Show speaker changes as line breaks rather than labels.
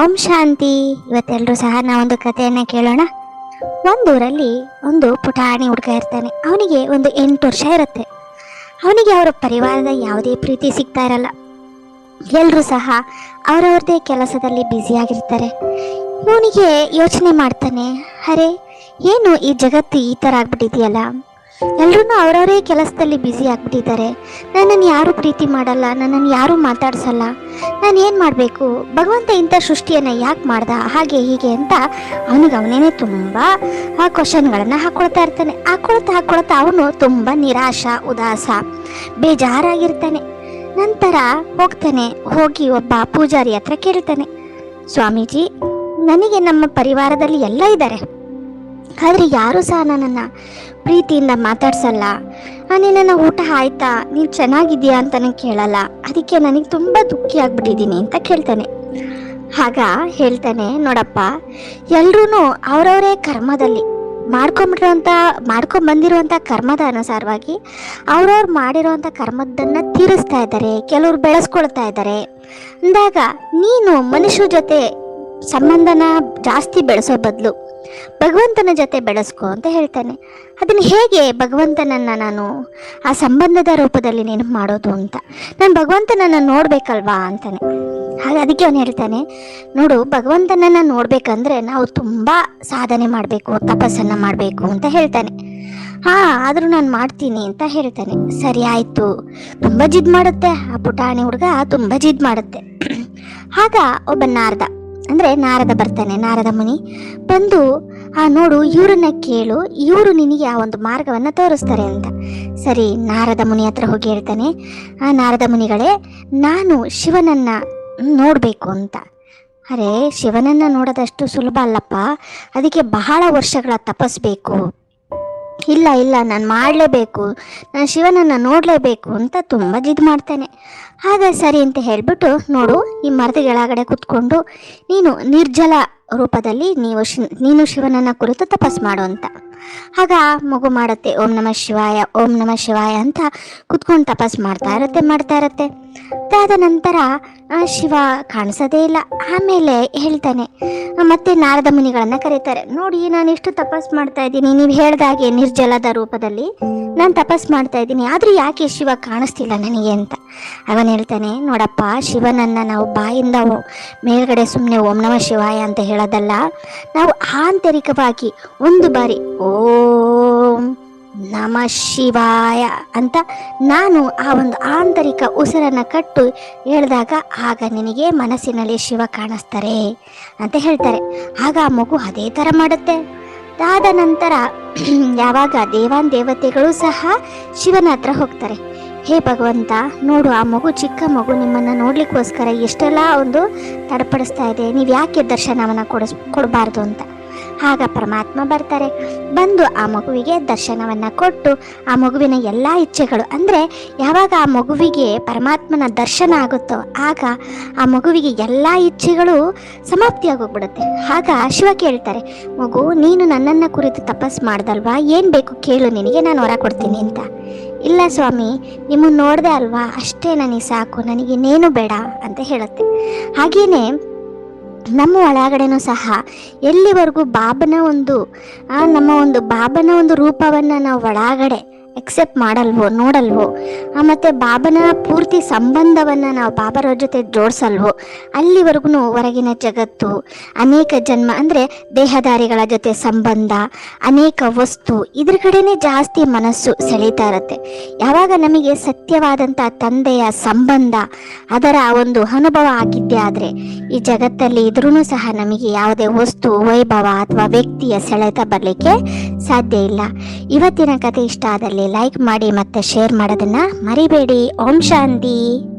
ಓಂ ಶಾಂತಿ. ಇವತ್ತೆಲ್ಲರೂ ಸಹ ನಾವೊಂದು ಕಥೆಯನ್ನ ಕೇಳೋಣ. ಒಂದೂರಲ್ಲಿ ಒಂದು ಪುಟಾಣಿ ಹುಡುಗ ಇರ್ತಾನೆ. ಅವನಿಗೆ ಒಂದು ಎಂಟು ವರ್ಷ ಇರುತ್ತೆ. ಅವನಿಗೆ ಅವರ ಪರಿವಾರದ ಯಾವುದೇ ಪ್ರೀತಿ ಸಿಗ್ತಾ ಇರಲ್ಲ. ಎಲ್ಲರೂ ಸಹ ಅವರವ್ರದೇ ಕೆಲಸದಲ್ಲಿ ಬ್ಯುಸಿಯಾಗಿರ್ತಾರೆ ಇವನಿಗೆ ಯೋಚನೆ ಮಾಡ್ತಾನೆ, ಅರೆ, ಏನು ಈ ಜಗತ್ತು ಈ ಥರ ಆಗ್ಬಿಟ್ಟಿದೆಯಲ್ಲ? ಎಲ್ಲರೂ ಅವರವರೇ ಕೆಲಸದಲ್ಲಿ ಬ್ಯುಸಿ ಆಗ್ಬಿಟ್ಟಿದ್ದಾರೆ. ನನ್ನನ್ನು ಯಾರೂ ಪ್ರೀತಿ ಮಾಡಲ್ಲ, ನನ್ನನ್ನು ಯಾರೂ ಮಾತಾಡ್ಸಲ್ಲ. ನಾನು ಏನು ಮಾಡಬೇಕು? ಭಗವಂತ ಇಂಥ ಸೃಷ್ಟಿಯನ್ನು ಯಾಕೆ ಮಾಡ್ದ? ಹಾಗೆ ಹೀಗೆ ಅಂತ ಅವನಿಗೆ ಅವನೇನೆ ತುಂಬ, ಆ ಕ್ವಶನ್ಗಳನ್ನು ಹಾಕ್ಕೊಳ್ತಾ ಇರ್ತಾನೆ. ಹಾಕ್ಕೊಳ್ತಾ ಹಾಕ್ಕೊಳ್ತಾ ಅವನು ತುಂಬ ನಿರಾಶ, ಉದಾಸ, ಬೇಜಾರಾಗಿರ್ತಾನೆ. ನಂತರ ಹೋಗ್ತಾನೆ, ಹೋಗಿ ಒಬ್ಬ ಪೂಜಾರಿ ಹತ್ರ ಕೇಳ್ತಾನೆ, ಸ್ವಾಮೀಜಿ, ನನಗೆ ನಮ್ಮ ಪರಿವಾರದಲ್ಲಿ ಎಲ್ಲ ಇದ್ದಾರೆ. ಆದರೆ ಯಾರೂ ಸಹ ನನ್ನನ್ನು ಪ್ರೀತಿಯಿಂದ ಮಾತಾಡ್ಸಲ್ಲ. ನಿನ್ನ ಊಟ ಆಯ್ತಾ? ನೀನು ಚೆನ್ನಾಗಿದೆಯಾ ಅಂತ ನನಗೆ ಕೇಳಲ್ಲ. ಅದಕ್ಕೆ ನನಗೆ ತುಂಬ ದುಃಖಿ ಆಗಿಬಿಟ್ಟಿದ್ದೀನಿ ಅಂತ ಕೇಳ್ತಾನೆ. ಆಗ ಹೇಳ್ತಾನೆ, ನೋಡಪ್ಪ ಎಲ್ಲರೂ ಅವರವರೇ ಕರ್ಮದಲ್ಲಿ. ಮಾಡ್ಕೊಂಬಿಟ್ಟಿರೋಂಥ ಮಾಡ್ಕೊಂಬಂದಿರುವಂಥ ಕರ್ಮದ ಅನುಸಾರವಾಗಿ ಅವ್ರವ್ರು ಮಾಡಿರೋವಂಥ ಕರ್ಮದನ್ನ ತೀರಿಸ್ತಾ ಇದ್ದಾರೆ, ಕೆಲವ್ರು ಬೆಳೆಸ್ಕೊಳ್ತಾ ಇದ್ದಾರೆ. ಅಂದಾಗ ನೀನು ಮನುಷ್ಯರ ಜೊತೆ ಸಂಬಂಧನ ಜಾಸ್ತಿ ಬೆಳೆಸೋ ಬದಲು ಭಗವಂತನ ಜೊತೆ ಬೆಳೆಸ್ಕೊ ಅಂತ ಹೇಳ್ತಾನೆ. ಅದನ್ನು ಹೇಗೆ ಭಗವಂತನನ್ನು ನಾನು ಆ ಸಂಬಂಧದ ರೂಪದಲ್ಲಿ ನೆನಪು ಮಾಡೋದು ಅಂತ. ನಾನು ಭಗವಂತನನ್ನು ನೋಡಬೇಕಲ್ವಾ ಅಂತಾನೆ. ಹಾಗೆ ಅದಕ್ಕೆ ಅವನು ಹೇಳ್ತಾನೆ, ನೋಡು, ಭಗವಂತನನ್ನು ನೋಡ್ಬೇಕಂದ್ರೆ ನಾವು ತುಂಬ ಸಾಧನೆ ಮಾಡಬೇಕು, ತಪಸ್ಸನ್ನು ಮಾಡಬೇಕು ಅಂತ ಹೇಳ್ತಾನೆ. ಹಾ, ಆದರೂ ನಾನು ಮಾಡ್ತೀನಿ ಅಂತ ಹೇಳ್ತಾನೆ. ಸರಿ ಆಯಿತು. ತುಂಬ ಜಿದ್ ಮಾಡುತ್ತೆ. ಆ ಪುಟಾಣಿ ಹುಡುಗ ತುಂಬ ಜಿದ್ ಮಾಡುತ್ತೆ. ಆಗ ಒಬ್ಬ ನಾರದ ಅಂದರೆ ನಾರದ ಬರ್ತಾನೆ, ನಾರದ ಮುನಿ. ಬಂದು, ಆ, ನೋಡು, ಇವರನ್ನ ಕೇಳು, ಇವರು ನಿನಗೆ ಆ ಒಂದು ಮಾರ್ಗವನ್ನು ತೋರಿಸ್ತಾರೆ ಅಂತ. ಸರಿ, ನಾರದ ಮುನಿ ಹತ್ರ ಹೋಗಿ ಹೇಳ್ತಾನೆ, ಆ, ನಾರದ ಮುನಿಗಳೇ, ನಾನು ಶಿವನನ್ನ ನೋಡಬೇಕು ಅಂತ. ಅರೆ, ಶಿವನನ್ನ ನೋಡೋದಷ್ಟು ಸುಲಭ ಅಲ್ಲಪ್ಪ. ಅದಕ್ಕೆ ಬಹಳ ವರ್ಷಗಳ ತಪಸ್ಬೇಕು ಇಲ್ಲ ಇಲ್ಲ, ನಾನು ಮಾಡಲೇಬೇಕು. ನಾನು ಶಿವನನ್ನು ನೋಡಲೇಬೇಕು ಅಂತ ತುಂಬ ಜಿದ್ ಮಾಡ್ತಾನೆ. ಆಗ ಸರಿ ಅಂತ ಹೇಳಿಬಿಟ್ಟು ನೋಡು, ಈ ಮರದ ಕೆಳಗಡೆ ಕುತ್ಕೊಂಡು ನೀನು ನಿರ್ಜಲ ರೂಪದಲ್ಲಿ ನೀವು ಶಿ, ನೀನು ಶಿವನನ್ನು ಕುರಿತು ತಪಸ್ ಮಾಡು ಅಂತ. ಆಗ ಮಗು ಮಾಡುತ್ತೆ, ಓಂ ನಮಃ ಶಿವಾಯ, ಓಂ ನಮಃ ಶಿವಾಯ ಅಂತ ಕುತ್ಕೊಂಡು ತಪಸ್ ಮಾಡ್ತಾ ಇರುತ್ತೆ ಮಾಡ್ತಾ ಇರುತ್ತೆ. ಅದಾದ ನಂತರ ಶಿವ ಕಾಣಿಸೋದೇ ಇಲ್ಲ. ಆಮೇಲೆ ಹೇಳ್ತಾನೆ ಮತ್ತೆ ನಾರದ ಮುನಿಗಳನ್ನ ಕರೀತಾರೆ. ನೋಡಿ, ನಾನು ಎಷ್ಟು ತಪಸ್ ಮಾಡ್ತಾ ಇದ್ದೀನಿ. ನೀವು ಹೇಳ್ದಾಗೆ ನಿರ್ಜಲದ ರೂಪದಲ್ಲಿ ನಾನು ತಪಸ್ ಮಾಡ್ತಾ ಇದ್ದೀನಿ. ಆದ್ರೂ ಯಾಕೆ ಶಿವ ಕಾಣಿಸ್ತಿಲ್ಲ ನನಗೆ ಅಂತ. ಅವನು ಹೇಳ್ತಾನೆ, ನೋಡಪ್ಪ, ಶಿವನನ್ನ ನಾವು ಬಾಯಿಂದ ಮೇಲ್ಗಡೆ ಸುಮ್ಮನೆ ಓಂ ನಮ ಶಿವಾಯ ಅಂತ ಹೇಳೋದಲ್ಲ. ನಾವು ಆಂತರಿಕವಾಗಿ ಒಂದು ಬಾರಿ, ಓಂ ನಮ ಶಿವಾಯ ಅಂತ ನಾನು ಆ ಒಂದು ಆಂತರಿಕ ಉಸಿರನ್ನು ಕಟ್ಟು ಹೇಳಿದಾಗ, ಆಗ ನಿನಗೆ ಮನಸ್ಸಿನಲ್ಲಿ ಶಿವ ಕಾಣಿಸ್ತಾರೆ ಅಂತ ಹೇಳ್ತಾರೆ. ಆಗ ಆ ಮಗು ಅದೇ ಥರ ಮಾಡುತ್ತೆ. ಅದಾದ ನಂತರ ಯಾವಾಗ ದೇವಾನ್ ದೇವತೆಗಳು ಸಹ ಶಿವನ ಹತ್ರ ಹೋಗ್ತಾರೆ. ಹೇ ಭಗವಂತ, ನೋಡು ಆ ಮಗು, ಚಿಕ್ಕ ಮಗು ನಿಮ್ಮನ್ನು ನೋಡ್ಲಿಕ್ಕೋಸ್ಕರ ಎಷ್ಟೆಲ್ಲ ಒಂದು ತಡಪಡಿಸ್ತಾ ಇದೆ. ನೀವು ಯಾಕೆ ದರ್ಶನವನ್ನು ಕೊಡಿಸ್, ಕೊಡಬಾರ್ದು ಅಂತ. ಆಗ ಪರಮಾತ್ಮ ಬರ್ತಾರೆ. ಬಂದು ಆ ಮಗುವಿಗೆ ದರ್ಶನವನ್ನು ಕೊಟ್ಟು ಆ ಮಗುವಿನ ಎಲ್ಲ ಇಚ್ಛೆಗಳು ಅಂದರೆ ಯಾವಾಗ ಆ ಮಗುವಿಗೆ ಪರಮಾತ್ಮನ ದರ್ಶನ ಆಗುತ್ತೋ ಆಗ ಆ ಮಗುವಿಗೆ ಎಲ್ಲ ಇಚ್ಛೆಗಳು ಸಮಾಪ್ತಿಯಾಗೋಗ್ಬಿಡುತ್ತೆ ಆಗ ಶಿವ ಕೇಳ್ತಾರೆ, ಮಗು, ನೀನು ನನ್ನನ್ನು ಕುರಿತು ತಪಸ್ ಮಾಡ್ದಲ್ವಾ? ಏನು ಬೇಕು ಕೇಳು, ನಿನಗೆ ನಾನು ಹೊರ ಕೊಡ್ತೀನಿ ಅಂತ. ಇಲ್ಲ ಸ್ವಾಮಿ, ನಿಮ್ಮನ್ನು ನೋಡಿದೆ ಅಲ್ವಾ? ಅಷ್ಟೇ ನನಗೆ ಸಾಕು, ನನಗೆ ಇನ್ನೇನು ಬೇಡ ಅಂತ ಹೇಳುತ್ತೆ. ಹಾಗೇನೆ ನಮ್ಮ ಒಳಗಡೆನೂ ಸಹ ಎಲ್ಲಿವರೆಗೂ ಬಾಬನ ಒಂದು ನಮ್ಮ ಒಂದು ಬಾಬನ ಒಂದು ರೂಪವನ್ನು ನಾವು ಒಳಗಡೆ ಎಕ್ಸೆಪ್ಟ್ ಮಾಡಲ್ವೋ, ನೋಡಲ್ವೋ. ಮತ್ತು ಬಾಬನ ಪೂರ್ತಿ ಸಂಬಂಧವನ್ನು ನಾವು ಬಾಬರ ಜೊತೆ ಜೋಡಿಸಲ್ವೋ? ಅಲ್ಲಿವರೆಗೂ ಹೊರಗಿನ ಜಗತ್ತು, ಅನೇಕ ಜನ್ಮ, ಅಂದರೆ ದೇಹದಾರಿಗಳ ಜೊತೆ ಸಂಬಂಧ, ಅನೇಕ ವಸ್ತು ಇದ್ರ ಕಡೆನೇ ಜಾಸ್ತಿ ಮನಸ್ಸು ಸೆಳೀತಾ ಇರುತ್ತೆ. ಯಾವಾಗ ನಮಗೆ ಸತ್ಯವಾದಂಥ ತಂದೆಯ ಸಂಬಂಧ, ಅದರ ಒಂದು ಅನುಭವ ಆಗಿದ್ದೇ ಆದರೆ, ಈ ಜಗತ್ತಲ್ಲಿ ಇದ್ರೂ ಸಹ ನಮಗೆ ಯಾವುದೇ ವಸ್ತು, ವೈಭವ ಅಥವಾ ವ್ಯಕ್ತಿಯ ಸೆಳೆತ ಬರಲಿಕ್ಕೆ ಸಾಧ್ಯ ಇಲ್ಲ. ಇವತ್ತಿನ ಕತೆ ಇಷ್ಟ ಆದಲ್ಲಿ ಲೈಕ್ ಮಾಡಿ ಮತ್ತೆ ಶೇರ್ ಮಾಡೋದನ್ನ ಮರಿಬೇಡಿ. ಓಂ ಶಾಂತಿ.